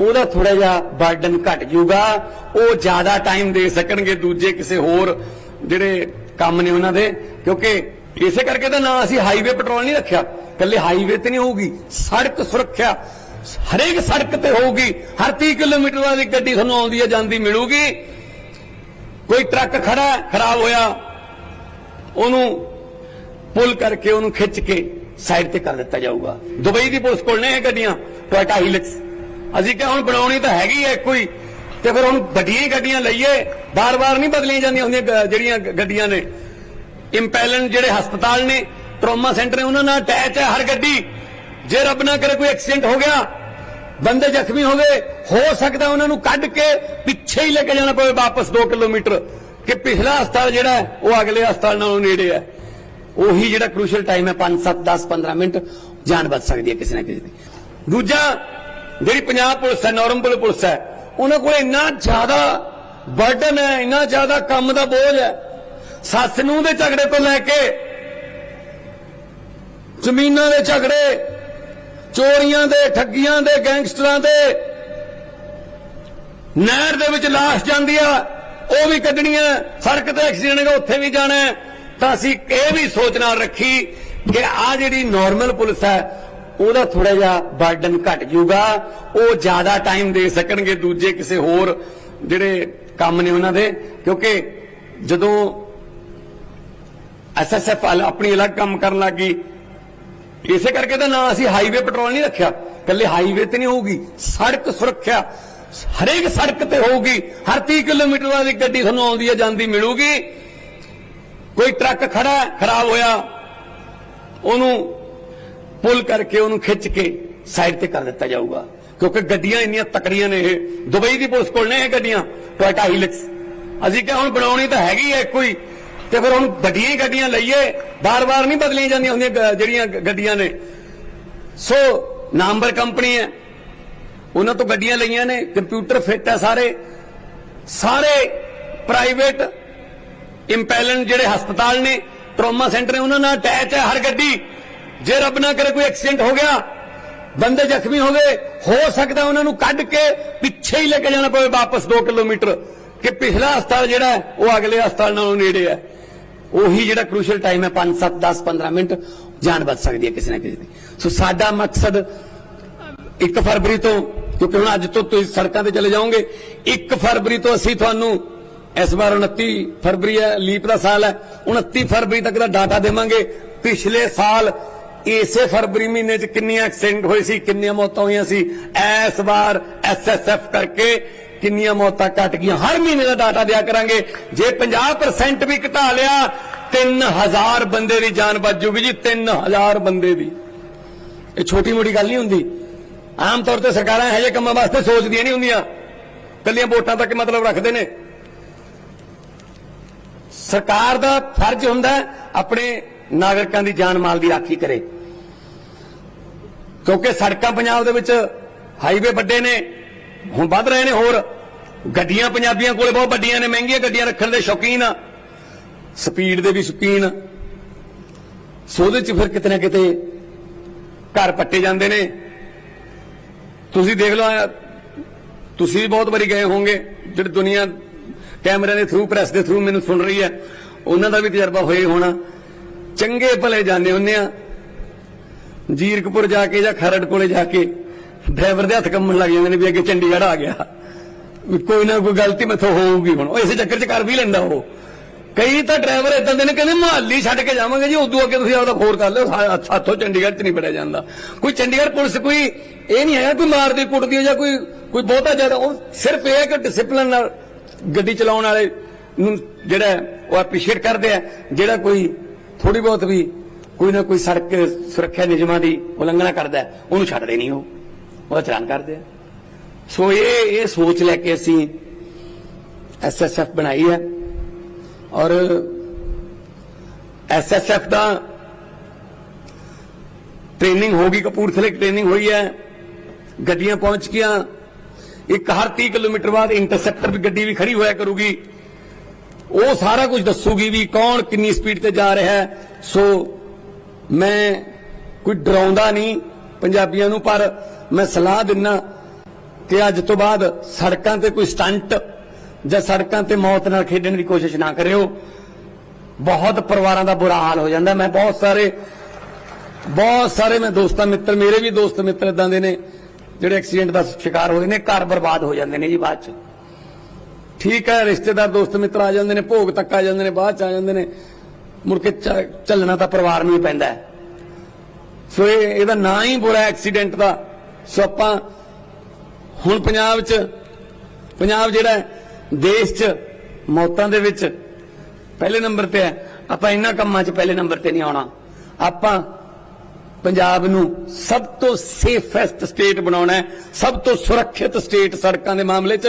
ਉਹਦਾ ਥੋੜਾ ਜਿਹਾ ਬਰਡਨ ਘਟ ਜਾਊਗਾ। ਉਹ ਜ਼ਿਆਦਾ ਟਾਈਮ ਦੇ ਸਕਣਗੇ ਦੂਜੇ ਕਿਸੇ ਹੋਰ ਜਿਹੜੇ ਕੰਮ ਨੇ ਉਹਨਾਂ ਦੇ। ਕਿਉਂਕਿ ਇਸੇ ਕਰਕੇ ਤਾਂ ਨਾ ਅਸੀਂ ਹਾਈਵੇ ਪੈਟਰੋਲ ਨਹੀਂ ਰੱਖਿਆ। ਕੱਲੇ ਹਾਈਵੇ ਤੇ ਨਹੀਂ ਹੋਊਗੀ, ਸੜਕ ਸੁਰੱਖਿਆ। ਹਰੇਕ ਸੜਕ ਤੇ ਹੋਊਗੀ। ਹਰ 30 ਕਿਲੋਮੀਟਰ ਵਾਲੀ ਗੱਡੀ ਤੁਹਾਨੂੰ ਆਉਂਦੀ ਹੈ, ਜਾਂਦੀ ਮਿਲੂਗੀ। ਕੋਈ ਟਰੱਕ ਖੜਾ ਖਰਾਬ ਹੋਇਆ, ਉਹਨੂੰ ਪੁਲ ਕਰਕੇ ਉਹਨੂੰ ਖਿੱਚ ਕੇ ਸਾਈਡ ਤੇ ਕਰ ਦਿੱਤਾ ਜਾਊਗਾ। ਦੁਬਈ ਦੀ ਪੁਲਿਸ ਕੋਲ ਨੇ ਇਹ ਗੱਡੀਆਂ, ਟੋਇਟਾ ਹੀਲਕਸ। ਅਸੀਂ ਕਿਹਾ ਹੁਣ ਬਣਾਉਣੀ ਤਾਂ ਹੈਗੀ ਹੈ ਕੋਈ ਤੇ ਫਿਰ ਹੁਣ ਵੱਡੀਆਂ ਹੀ ਗੱਡੀਆਂ ਲਈਏ ਬਾਰ-ਬਾਰ ਨਹੀਂ ਬਦਲੀਆਂ ਜਾਂਦੀਆਂ ਹੁੰਦੀਆਂ ਜਿਹੜੀਆਂ ਗੱਡੀਆਂ ਨੇ। ਇੰਪੈਲਨ ਜਿਹੜੇ ਹਸਪਤਾਲ ਨੇ, ਟਰੋਮਾ ਸੈਂਟਰ ਨੇ, ਉਹਨਾਂ ਨਾਲ ਅਟੈਚ ਹੈ ਹਰ ਗੱਡੀ। ਜੇ ਰੱਬ ਨਾ ਕਰੇ ਕੋਈ ਐਕਸੀਡੈਂਟ ਹੋ ਗਿਆ, ਬੰਦੇ ਜ਼ਖਮੀ ਹੋ ਗਏ, ਹੋ ਸਕਦਾ ਉਹਨਾਂ ਨੂੰ ਕੱਢ ਕੇ ਪਿੱਛੇ ਹੀ ਲੈ ਕੇ ਜਾਣਾ ਪਵੇ ਵਾਪਸ 2 ਕਿਲੋਮੀਟਰ, ਕਿ ਪਿਛਲਾ ਹਸਪਤਾਲ ਜਿਹੜਾ ਉਹ ਅਗਲੇ ਹਸਪਤਾਲ ਨਾਲੋਂ ਨੇੜੇ ਹੈ। ਉਹੀ ਜਿਹੜਾ ਕ੍ਰੂਸ਼ਲ ਟਾਈਮ ਹੈ 5 7 10 15 ਮਿੰਟ, ਜਾਨ ਬਚ ਸਕਦੀ ਹੈ ਕਿਸੇ ਨਾ ਕਿਸੇ ਦੀ। ਦੂਜਾ ਜਿਹੜੀ ਪੰਜਾਬ ਪੁਲਿਸ ਹੈ ਨਾਰਮਲ ਪੁਲਿਸ ਹੈ ਉਹਨਾਂ ਕੋਲ ਇੰਨਾ ਜ਼ਿਆਦਾ ਬਰਡਨ ਹੈ ਇੰਨਾ ਜ਼ਿਆਦਾ ਕੰਮ ਦਾ ਬੋਝ ਹੈ ਸੱਸ ਨੂੰ ਦੇ ਝਗੜੇ ਤੋਂ ਲੈ ਕੇ ਜ਼ਮੀਨਾਂ ਦੇ ਝਗੜੇ ਚੋਰੀਆਂ ਦੇ ਠੱਗੀਆਂ ਦੇ ਗੈਂਗਸਟਰਾਂ ਦੇ ਨਹਿਰ ਦੇ ਵਿੱਚ ਲਾਸ਼ ਜਾਂਦੀ ਆ ਉਹ ਵੀ ਕੱਢਣੀਆਂ ਸੜਕ ਤੇ ਐਕਸੀਡੈਂਟ ਹੈਗਾ ਉੱਥੇ ਵੀ ਜਾਣਾ ਤਾਂ ਅਸੀਂ ਇਹ ਵੀ ਸੋਚ ਨਾਲ ਰੱਖੀ ਕਿ ਆ ਜਿਹੜੀ ਨਾਰਮਲ ਪੁਲਿਸ ਹੈ ਉਹਦਾ ਥੋੜਾ ਜਿਹਾ ਬਰਡਨ ਘਟ ਜਾਊਗਾ। ਉਹ ਜ਼ਿਆਦਾ ਟਾਈਮ ਦੇ ਸਕਣਗੇ ਦੂਜੇ ਕਿਸੇ ਹੋਰ ਜਿਹੜੇ ਕੰਮ ਨੇ ਉਹਨਾਂ ਦੇ। ਕਿਉਂਕਿ ਜਦੋਂ ਐਸਐਸਐਫ ਆਪਣੀ ਅਲੱਗ ਕੰਮ ਕਰਨ ਲੱਗੀ ਇਸੇ ਕਰਕੇ ਤਾਂ ਨਾ ਅਸੀਂ ਹਾਈਵੇ ਪੈਟਰੋਲ ਨਹੀਂ ਰੱਖਿਆ। ਕੱਲੇ ਹਾਈਵੇ ਤੇ ਨਹੀਂ ਹੋਊਗੀ, ਸੜਕ ਸੁਰੱਖਿਆ। ਹਰੇਕ ਸੜਕ ਤੇ ਹੋਊਗੀ। ਹਰ 30 ਕਿਲੋਮੀਟਰ ਵਾਲੀ ਗੱਡੀ ਤੁਹਾਨੂੰ ਆਉਂਦੀ ਹੈ, ਜਾਂਦੀ ਮਿਲੂਗੀ। ਕੋਈ ਟਰੱਕ ਖੜਾ ਖਰਾਬ ਹੋਇਆ, ਉਹਨੂੰ ਪੁਲ ਕਰਕੇ ਉਹਨੂੰ ਖਿੱਚ ਕੇ ਸਾਈਡ ਤੇ ਕਰ ਦਿੱਤਾ ਜਾਊਗਾ। ਕਿਉਂਕਿ ਗੱਡੀਆਂ ਇੰਨੀਆਂ ਤਕੜੀਆਂ ਨੇ ਇਹ। ਦੁਬਈ ਦੀ ਪੁਲਿਸ ਕੋਲ ਨੇ ਇਹ ਗੱਡੀਆਂ, ਟੋਇਟਾ ਹੀਲਕਸ ਅਸੀਂ ਕਿਹਾ ਹੁਣ ਬਣਾਉਣੀ ਤਾਂ ਹੈਗੀ ਹੈ। ਕੋਈ ਤੇ ਫਿਰ ਹੁਣ ਵੱਡੀਆਂ ਹੀ ਗੱਡੀਆਂ ਲਈਏ, ਬਾਰ-ਬਾਰ ਨਹੀਂ ਬਦਲੀਆਂ ਜਾਂਦੀਆਂ ਹੁੰਦੀਆਂ ਜਿਹੜੀਆਂ ਗੱਡੀਆਂ ਨੇ। ਸੋ ਨਾਮਵਰ ਕੰਪਨੀ ਹੈ। ਉਹਨਾਂ ਤੋਂ ਗੱਡੀਆਂ ਲਈਆਂ ਨੇ, ਕੰਪਿਊਟਰ ਫਿੱਟ ਹੈ ਸਾਰੇ। ਸਾਰੇ ਪ੍ਰਾਈਵੇਟ ਇੰਪੈਲਨ ਜਿਹੜੇ ਹਸਪਤਾਲ ਨੇ, ਟਰੋਮਾ ਸੈਂਟਰ ਨੇ, ਉਹਨਾਂ ਨਾਲ ਅਟੈਚ ਹੈ ਹਰ ਗੱਡੀ। ਜੇ ਰੱਬ ਨਾ ਕਰੇ ਕੋਈ ਐਕਸੀਡੈਂਟ ਹੋ ਗਿਆ, ਬੰਦੇ ਜ਼ਖਮੀ ਹੋ ਗਏ, ਹੋ ਸਕਦਾ ਉਹਨਾਂ ਨੂੰ ਕੱਢ ਕੇ ਪਿੱਛੇ ਹੀ ਲੈ ਕੇ ਜਾਣਾ ਪਵੇ ਵਾਪਸ 2 ਕਿਲੋਮੀਟਰ, ਕਿ ਪਿਛਲਾ ਹਸਪਤਾਲ ਜਿਹੜਾ ਉਹ ਅਗਲੇ ਹਸਪਤਾਲ ਨਾਲੋਂ ਨੇੜੇ ਹੈ। ਉਹੀ ਜਿਹੜਾ ਕ੍ਰੂਸ਼ਲ ਟਾਈਮ ਹੈ 5 7 10 15 ਮਿੰਟ, ਜਾਨ ਬਚ ਸਕਦੀ ਹੈ ਕਿਸੇ ਨਾ ਕਿਸੇ ਦੀ। ਸੋ ਸਾਡਾ ਮਕਸਦ 1 ਫਰਵਰੀ ਤੋਂ, ਕਿਉਂਕਿ ਹੁਣ ਅੱਜ ਤੋਂ ਤੁਸੀਂ ਸੜਕਾਂ ਤੇ ਚਲੇ ਜਾਓਗੇ 1 ਫਰਵਰੀ ਤੋਂ ਅਸੀਂ ਤੁਹਾਨੂੰ ਇਸ ਵਾਰ 29 ਫਰਵਰੀ ਹੈ, ਲੀਪ ਦਾ ਸਾਲ ਹੈ 29 ਫਰਵਰੀ ਤੱਕ ਦਾ ਡਾਟਾ ਦੇਵਾਂਗੇ। ਪਿਛਲੇ ਸਾਲ ਇਸੇ ਫਰਵਰੀ ਮਹੀਨੇ 'ਚ ਕਿੰਨੀਆਂ ਐਕਸੀਡੈਂਟ ਹੋਏ ਸੀ, ਕਿੰਨੀਆਂ ਮੌਤਾਂ ਹੋਈਆਂ ਸੀ? ਇਸ ਵਾਰ ਐਸਐਸਐਫ ਕਰਕੇ ਕਿੰਨੀਆਂ ਮੌਤਾਂ ਘਟ ਗਈਆਂ? ਹਰ ਮਹੀਨੇ ਦਾ ਡਾਟਾ ਦਿਆ ਕਰਾਂਗੇ। ਜੇ 50% ਵੀ ਘਟਾ ਲਿਆ 3000 ਬੰਦੇ ਦੀ ਜਾਨ ਬਚ ਜੂਗੀ ਜੀ 3000 ਬੰਦੇ ਦੀ। ਇਹ ਛੋਟੀ ਮੋਟੀ ਗੱਲ ਨਹੀਂ ਹੁੰਦੀ। ਆਮ ਤੌਰ ਤੇ ਸਰਕਾਰਾਂ ਇਹੋ ਜਿਹੇ ਕੰਮਾਂ ਵਾਸਤੇ ਸੋਚਦੀਆਂ ਨਹੀਂ ਹੁੰਦੀਆਂ। ਕੱਲੀਆਂ ਵੋਟਾਂ ਤੱਕ ਮਤਲਬ ਰੱਖਦੇ ਨੇ। ਸਰਕਾਰ ਦਾ ਫਰਜ਼ ਹੁੰਦਾ ਆਪਣੇ ਨਾਗਰਿਕਾਂ ਦੀ ਜਾਨ ਮਾਲ ਦੀ ਰਾਖੀ ਕਰੇ। ਕਿਉਂਕਿ ਸੜਕਾਂ ਪੰਜਾਬ ਦੇ ਵਿੱਚ ਹਾਈਵੇ ਵੱਡੇ ਨੇ, ਹੁਣ ਵੱਧ ਰਹੇ ਨੇ ਹੋਰ। ਗੱਡੀਆਂ ਪੰਜਾਬੀਆਂ ਕੋਲੇ ਬਹੁਤ ਵੱਡੀਆਂ ਨੇ, ਮਹਿੰਗੀਆਂ ਗੱਡੀਆਂ ਰੱਖਣ ਦੇ ਸ਼ੌਕੀਨ ਆ। ਸਪੀਡ ਦੇ ਵੀ ਸ਼ੌਕੀਨ। ਸੋ ਉਹਦੇ ਚ ਫਿਰ ਕਿਤੇ ਨਾ ਕਿਤੇ ਘਰ ਪੱਟੇ ਜਾਂਦੇ ਨੇ। ਤੁਸੀਂ ਦੇਖ ਲਓ ਤੁਸੀਂ ਵੀ ਬਹੁਤ ਵਾਰੀ ਗਏ ਹੋਵੋਗੇ, ਜਿਹੜੀ ਦੁਨੀਆ ਕੈਮਰਿਆਂ ਦੇ ਥਰੂ ਪ੍ਰੈਸ ਦੇ ਥਰੂ ਮੈਨੂੰ ਸੁਣ ਰਹੀ ਹੈ। ਉਹਨਾਂ ਦਾ ਵੀ ਤਜਰਬਾ ਹੋਏ ਹੋਣਾ। ਚੰਗੇ ਭਲੇ ਜਾਂਦੇ ਹੁੰਦੇ ਆ। ਜੀਰਕਪੁਰ ਜਾ ਕੇ ਜਾਂ ਖਰੜ ਕੋਲੇ ਜਾ ਕੇ ਡਰਾਈਵਰ ਦੇ ਹੱਥ ਕੰਮਣ ਲੱਗ ਜਾਂਦੇ ਨੇ ਵੀ ਅੱਗੇ ਚੰਡੀਗੜ੍ਹ ਆ ਗਿਆ। ਵੀ ਕੋਈ ਨਾ ਕੋਈ ਗਲਤੀ ਮੈਥੋਂ ਹੋਊਗੀ ਹੁਣ। ਉਹ ਇਸੇ ਚੱਕਰ 'ਚ ਕਰ ਵੀ ਲੈਂਦਾ ਉਹ। ਕਈ ਤਾਂ ਡਰਾਈਵਰ ਇਦਾਂ ਦੇ ਨੇ ਕਹਿੰਦੇ ਮੁਹੱਲੀ ਛੱਡ ਕੇ ਜਾਵਾਂਗੇ ਜੀ, ਉਦੋਂ ਅੱਗੇ ਤੁਸੀਂ ਆਪਦਾ ਖੋਰ ਕਰ ਲਿਓ, ਸਾ- ਸਾਥੋਂ ਚੰਡੀਗੜ੍ਹ 'ਚ ਨਹੀਂ ਬੜਿਆ ਜਾਂਦਾ। ਕੋਈ ਚੰਡੀਗੜ੍ਹ ਪੁਲਿਸ ਕੋਈ ਇਹ ਨਹੀਂ ਹੈ ਕੋਈ ਮਾਰਦੀ ਕੁੱਟਦੀ ਹੈ ਜਾਂ ਕੋਈ ਕੋਈ ਬਹੁਤਾ ਜ਼ਿਆਦਾ। ਉਹ ਸਿਰਫ ਇਹ ਹੈ ਕਿ ਡਿਸਪਲਿਨ ਨਾਲ ਗੱਡੀ ਚਲਾਉਣ ਵਾਲੇ ਨੂੰ ਜਿਹੜਾ ਉਹ ਐਪਰੀਸ਼ੀਏਟ ਕਰਦੇ ਆ, ਜਿਹੜਾ ਕੋਈ ਥੋੜੀ ਬਹੁਤ ਵੀ ਕੋਈ ਨਾ ਕੋਈ ਸੜਕ ਸੁਰੱਖਿਆ ਨਿਯਮਾਂ ਦੀ ਉਲੰਘਣਾ ਕਰਦਾ ਉਹਨੂੰ ਛੱਡਦੇ ਨਹੀਂ ਉਹ। ਉਹ ਚਲਾਨ ਕਰਦੇ ਆ। ਸੋ ਇਹ ਇਹ ਸੋਚ ਲੈ ਕੇ ਅਸੀਂ ਐਸਐਸਐਫ ਬਣਾਈ ਹੈ। ਔਰ ਐਸਐਸਐਫ ਦਾ ਟ੍ਰੇਨਿੰਗ ਹੋ ਗਈ, ਕਪੂਰਥਲੇ ਟ੍ਰੇਨਿੰਗ ਹੋਈ ਹੈ। ਗੱਡੀਆਂ ਪਹੁੰਚ ਗਈਆਂ। ਇੱਕ ਹਰ 30 ਕਿਲੋਮੀਟਰ ਬਾਅਦ ਇੰਟਰਸੈਪਟਰ ਵੀ ਗੱਡੀ ਵੀ ਖੜੀ ਹੋਇਆ ਕਰੂਗੀ। ਉਹ ਸਾਰਾ ਕੁਝ ਦੱਸੂਗੀ ਵੀ ਕੌਣ ਕਿੰਨੀ ਸਪੀਡ ਤੇ ਜਾ ਰਿਹਾ ਹੈ। ਸੋ ਮੈਂ ਕੋਈ ਡਰਾਉਂਦਾ ਨਹੀਂ ਪੰਜਾਬੀਆਂ ਨੂੰ, ਪਰ ਮੈਂ ਸਲਾਹ ਦਿੰਨਾ ਕਿ ਅੱਜ ਤੋਂ ਬਾਅਦ ਸੜਕਾਂ ਤੇ ਕੋਈ ਸਟੰਟ ਜਾਂ ਸੜਕਾਂ ਤੇ ਮੌਤ ਨਾਲ ਖੇਡਣ ਦੀ ਕੋਸ਼ਿਸ਼ ਨਾ ਕਰਿਓ। ਬਹੁਤ ਪਰਿਵਾਰਾਂ ਦਾ ਬੁਰਾ ਹਾਲ ਹੋ ਜਾਂਦਾ। ਮੈਂ ਬਹੁਤ ਸਾਰੇ ਬਹੁਤ ਸਾਰੇ ਮੈਂ ਦੋਸਤਾਂ, ਮਿੱਤਰ, ਮੇਰੇ ਵੀ ਦੋਸਤ ਮਿੱਤਰ ਇਦਾਂ ਦੇ ਨੇ, ਜਿਹੜੇ ਐਕਸੀਡੈਂਟ ਦਾ ਸ਼ਿਕਾਰ ਹੋਏ ਨੇ, ਘਰ ਬਰਬਾਦ ਹੋ ਜਾਂਦੇ ਨੇ ਜੀ ਬਾਅਦ ਚ। ਠੀਕ ਹੈ, ਰਿਸ਼ਤੇਦਾਰ, ਦੋਸਤ, ਮਿੱਤਰ ਆ ਜਾਂਦੇ ਨੇ, ਭੋਗ ਤੱਕ ਆ ਜਾਂਦੇ ਨੇ, ਬਾਅਦ ਚ ਆ ਜਾਂਦੇ ਨੇ। ਮੁੜ ਕੇ ਚ- ਚੱਲਣਾ ਤਾਂ ਪਰਿਵਾਰ ਨੂੰ ਹੀ ਪੈਂਦਾ ਸੋ ਇਹ, ਇਹਦਾ ਨਾਂ ਹੀ ਬੁਰਾ ਐਕਸੀਡੈਂਟ ਦਾ। ਸੋ ਆਪਾਂ ਹੁਣ ਪੰਜਾਬ 'ਚ, ਪੰਜਾਬ ਜਿਹੜਾ ਦੇਸ਼ 'ਚ ਮੌਤਾਂ ਦੇ ਵਿੱਚ ਪਹਿਲੇ ਨੰਬਰ ਤੇ ਹੈ। ਆਪਾਂ ਇਹਨਾਂ ਕੰਮਾਂ 'ਚ ਪਹਿਲੇ ਨੰਬਰ ਤੇ ਨਹੀਂ ਆਉਣਾ। ਆਪਾਂ ਪੰਜਾਬ ਨੂੰ ਸਭ ਤੋਂ ਸੇਫੈਸਟ ਸਟੇਟ ਬਣਾਉਣਾ ਹੈ। ਸਭ ਤੋਂ ਸੁਰੱਖਿਅਤ ਸਟੇਟ ਸੜਕਾਂ ਦੇ ਮਾਮਲੇ 'ਚ।